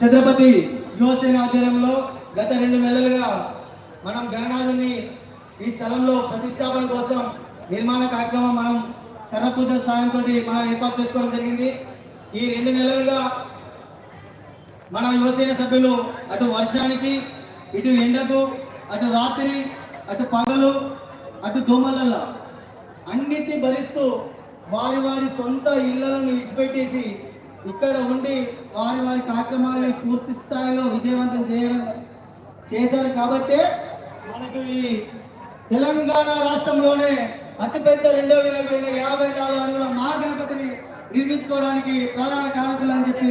ఛత్రపతి యువసేన ఆధ్వర్యంలో గత రెండు నెలలుగా మనం గణనాథుని ఈ స్థలంలో ప్రతిష్టాపన కోసం నిర్మాణ కార్యక్రమం మనం కర్రపూజ సాయంతో మనం ఏర్పాటు చేసుకోవడం జరిగింది. ఈ రెండు నెలలుగా మన యువసేన సభ్యులు అటు వర్షానికి ఇటు ఎండకు అటు రాత్రి అటు పగలు అటు దోమలల్లా అన్నిటిని భరిస్తూ వారి వారి సొంత ఇళ్ళను విడిచిపెట్టేసి ఇక్కడ ఉండి వారి వారి కార్యక్రమాలని పూర్తి స్థాయిలో విజయవంతం చేయడం చేశారు కాబట్టే మనకు ఈ తెలంగాణ రాష్ట్రంలోనే అతిపెద్ద రెండో వినాయకుడైన యాభై నాలుగు అడుగుల మా గణపతిని నిర్మించుకోవడానికి ప్రధాన కారకులు అని చెప్పి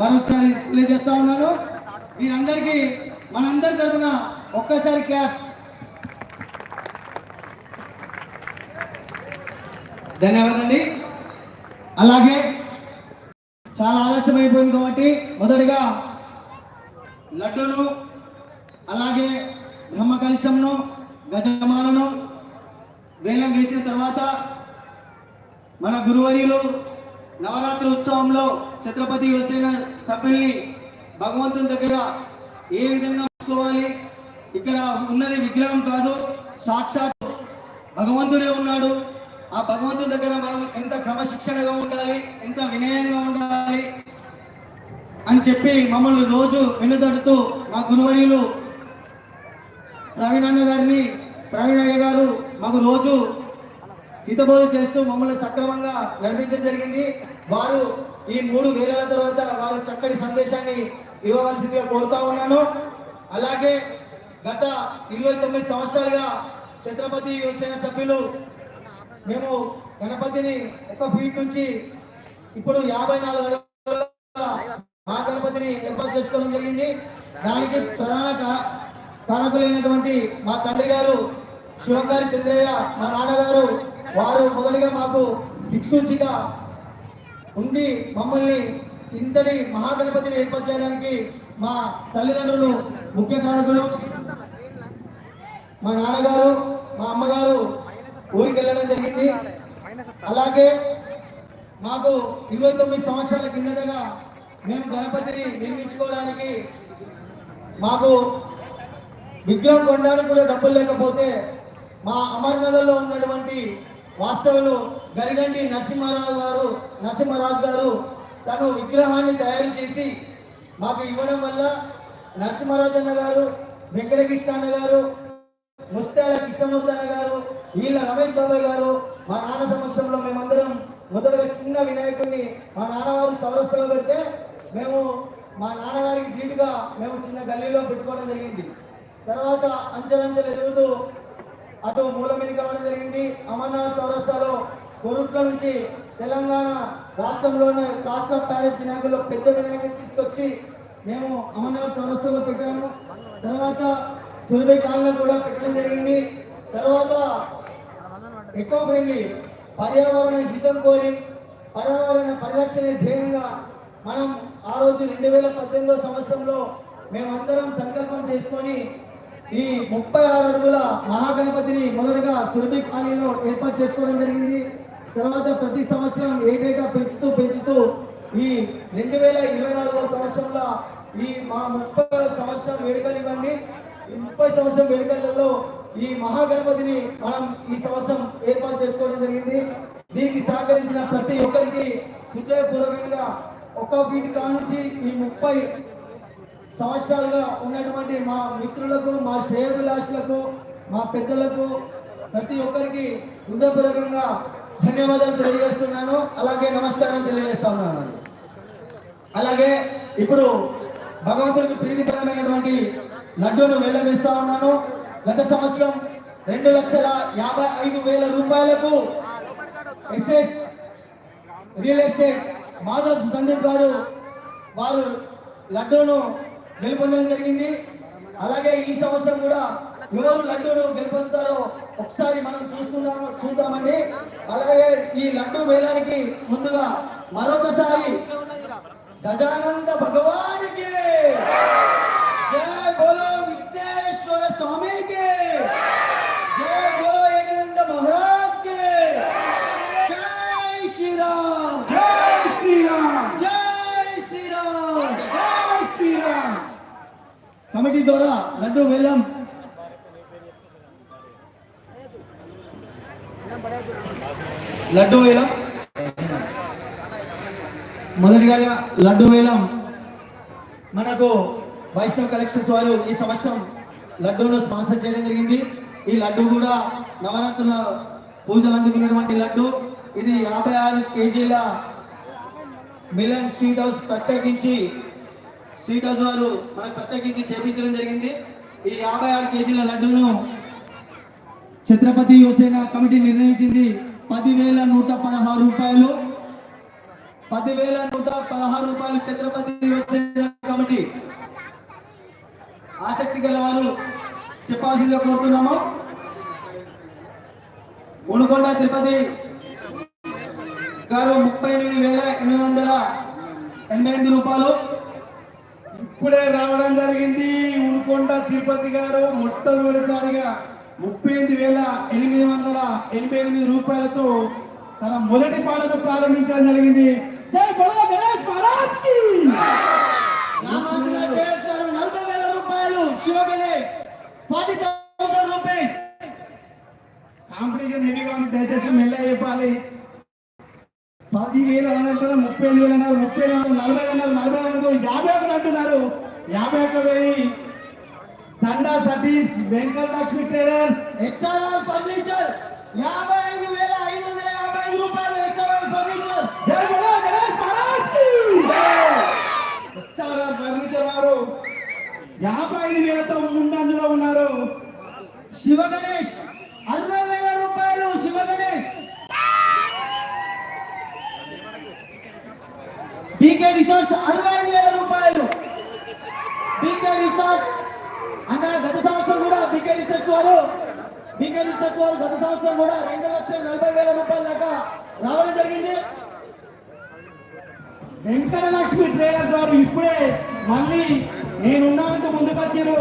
మరొకసారి తెలియజేస్తా ఉన్నాను. మీరందరికీ మనందరి తరఫున ఒక్కసారి క్లాప్స్. ధన్యవాదండి అలాగే ఆలస్యం అయిపోయింది కాబట్టి మొదటిగా లడ్డూను అలాగే బ్రహ్మ కలశంను గజమాలను వేలం వేసిన తర్వాత మన గురువర్యులు నవరాత్రి ఉత్సవంలో ఛత్రపతి యువసేన సభ్యుల్ని భగవంతుని దగ్గర ఏ విధంగా ఉంచుకోవాలి? ఇక్కడ ఉన్నది విగ్రహం కాదు సాక్షాత్ భగవంతుడే ఉన్నాడు. ఆ భగవంతుని దగ్గర మనం ఎంత క్రమశిక్షణగా ఉండాలి ఎంత వినయంగా ఉండాలి అని చెప్పి మమ్మల్ని రోజు వెన్నుదడుతూ మా గురువర్యులు ప్రవీణ్ అన్న గారిని ప్రవీణ్ అయ్య గారు మాకు రోజు హితబోధ చేస్తూ మమ్మల్ని సక్రమంగా నడిపించడం జరిగింది. వారు ఈ మూడు వేల తర్వాత వారు చక్కటి సందేశాన్ని ఇవ్వవలసిందిగా కోరుతా ఉన్నాను. అలాగే గత ఇరవై తొమ్మిది సంవత్సరాలుగా ఛత్రపతి యువసేన సభ్యులు మేము గణపతిని ఒక ఫీట్ నుంచి ఇప్పుడు యాభై నాలుగు అడుగుల గణపతిని ఏర్పాటు చేసుకోవడం జరిగింది. దానికి ప్రధాన కా- కారకులైనటువంటి మా తండ్రి గారు శివంగారి చంద్రయ్య మా నాన్నగారు వారు మొదలుగా మాకు దిక్సూచిగా ఉండి మమ్మల్ని ఇంతటి మహాగణపతిని ఏర్పాటు చేయడానికి మా తల్లిదండ్రులు ముఖ్య కారకులు మా నాన్నగారు మా అమ్మగారు ఊరికి వెళ్ళడం జరిగింది. అలాగే మాకు ఇరవై తొమ్మిది సంవత్సరాల కిందటగా మేము గణపతిని నిర్మించుకోవడానికి మాకు విగ్రహం కొనడానికి కూడా డబ్బులు లేకపోతే మా అమర్నగర్లో ఉన్నటువంటి వాస్తవులు గరిగండి నరసింహారావు గారు నరసింహరాజు గారు తను విగ్రహాన్ని తయారు చేసి మాకు ఇవ్వడం వల్ల నరసింహరాజు అన్న గారు వెంకటకృష్ణ అన్న గారు ముస్తాల కృష్ణమూర్తి అన్న గారు వీళ్ళ రమేష్ బాబాయ్ గారు మా నాన్న సమక్షంలో మేమందరం మొదటగా చిన్న వినాయకుడిని మా నాన్నవారు చౌరస్తలో పెడితే మేము మా నాన్నగారికి ధీటుగా మేము చిన్న గల్లీలో పెట్టుకోవడం జరిగింది. తర్వాత అంచెలంచెలు ఎదుగుతూ అటు మూల మీద కావడం జరిగింది. అమర్నాథ్ చౌరస్తాలో కొరుట్ల నుంచి తెలంగాణ రాష్ట్రంలోనే రాష్ట్ర ప్యారిస్ వినాయకుల్లో పెద్ద వినాయకుడిని తీసుకొచ్చి మేము అమర్నాథ్ చౌరస్తాలో పెట్టాము. తర్వాత సురభి కాలంలో కూడా పెట్టడం జరిగింది. తర్వాత ఎక్కువ ఫ్రెండ్లీ పర్యావరణ హితం కోరి పర్యావరణ పరిరక్షణ ధ్యేయంగా మనం ఆ రోజు రెండు వేల పద్దెనిమిదో సంవత్సరంలో మేమందరం సంకల్పం చేసుకొని ఈ ముప్పై ఆరు అడుగుల మహాగణపతిని మొదటగా సురభి కాలనీలో ఏర్పాటు చేసుకోవడం జరిగింది. తర్వాత ప్రతి సంవత్సరం ఏటేటా పెంచుతూ పెంచుతూ ఈ రెండు వేల ఇరవై నాలుగో సంవత్సరంలో ఈ మా ముప్పై సంవత్సరం వేడుకలు ఇవ్వండి. ముప్పై సంవత్సరం వేడుకలలో ఈ మహాగణపతిని మనం ఈ సంవత్సరం ఏర్పాటు చేసుకోవడం జరిగింది. దీనికి సహకరించిన ప్రతి ఒక్కరికి హృదయపూర్వకంగా ఒక వీటి కానుంచి ఈ ముప్పై సంవత్సరాలుగా ఉన్నటువంటి మా మిత్రులకు మా శ్రేయభిలాషులకు మా పెద్దలకు ప్రతి ఒక్కరికి హృదయపూర్వకంగా ధన్యవాదాలు తెలియజేస్తున్నాను. అలాగే నమస్కారం తెలియజేస్తున్నాను అలాగే ఇప్పుడు భగవంతుడికి ప్రీతిపరమైనటువంటి లడ్డూను వేలవేస్తా ఉన్నాను. గత సంవత్సరం రెండు లక్షల యాభై ఐదు వేల రూపాయలకు SS real estate Madhav Sandeep garu వారు లడ్డూను గెలుపొందడం జరిగింది. అలాగే ఈ సంవత్సరం కూడా ఎవరు లడ్డూను గెలుపొందుతారో ఒకసారి మనం చూసుకుందాము చూద్దామండి. అలాగే ఈ లడ్డు వేలానికి ముందుగా మరొకసారి గజానంద భగవానికి జయ బోలో విఘ్నేశ్వర స్వామికి జై బోలో ఏకనంద మహారాజ్కి జై శ్రీరామ్ జై శ్రీరామ్ జై కమిటీ ద్వారా లడ్డు వేలం. లడ్డు వేలం. మొదటిగా లడ్డు వేలం. మనకు వైష్ణవ్ కలెక్షన్స్ వారు ఈ సంవత్సరం లడ్డూను స్పాన్సర్ చేయడం జరిగింది. ఈ లడ్డు కూడా నవరాత్రుల పూజలు అందుకున్నటువంటి లడ్డు. ఇది యాభై ఆరు కేజీల మిలన్ స్వీట్ హౌస్ ప్రత్యేకించి స్వీట్ హౌస్ వారు మనకు ప్రత్యేకించి చేపించడం జరిగింది. ఈ యాభై ఆరు కేజీల లడ్డూను ఛత్రపతి యువసేన కమిటీ నిర్ణయించింది. పదివేల నూట పదహారు రూపాయలు. పదివేల నూట పదహారు రూపాయలు ఛత్రపతి యువసేన కమిటీ. ఆసక్తి గల వారు చెప్పాల్సిందిగా కోరుతున్నాము. ఉనుకొండ తిరుపతి గారు ముప్పై ఎనిమిది వేల ఎనిమిది వందల ఎనభై ఎనిమిది రూపాయలు. ఇప్పుడే రావడం జరిగింది. ఉనుకొండ తిరుపతి గారు మొట్టమొదటిసారిగా ముప్పై ఎనిమిది వేల ఎనిమిది వందల ఎనభై ఎనిమిది రూపాయలతో తన మొదటి పాటను ప్రారంభించడం జరిగింది. జై బలో గణేష్ మహారాజ్కి! నలభై వేల రూపాయలు శివగణే ఫార్టీ థౌసండ్ రూపీస్. కాంపిటీషన్ హెవీగా ఉంది. దయచేసి మెల్ల చెప్పాలి. పది వేలు అనంతరం ముప్పై ఎనిమిది వేలు అన్నారు ముప్పై ఎనిమిది నలభై అన్నారు నలభై అన్నారు యాభై ఒకటి అంటున్నారు. యాభై ఒక్క వెయ్యి. Tanda Satish Venkata Lakshmi traders. SRR furniture యాభై ఐదు వేల ఐదు వందల యాభై ఐదు రూపాయలు ఎస్ఆర్ఆర్ ఫర్నిచర్ జై బలో గణేష్ మహారాజ్కి ఎస్ఆర్ఆర్ ఫర్నిచర్ వారు యాభై ఐదు వేలతో ముందంజలో ఉన్నారు శివ గణేష్ అరవై వేల రూపాయలు శివ గణేష్ బీకే రిసార్ట్స్ అరవై ఐదు వేల రూపాయలు బీకే రిసార్ట్స్ అన్న గత సంవత్సరం కూడా బీకే రిసార్ట్స్ వారు బీకే రిసార్ట్స్ వారు గత సంవత్సరం కూడా రెండు లక్షల నలభై వేల రూపాయల దాకా రావడం జరిగింది. వెంకట లక్ష్మి ట్రేడర్స్ వారు ఇప్పుడే మళ్ళీ నేనున్నానంటూ ముందుకు వచ్చారు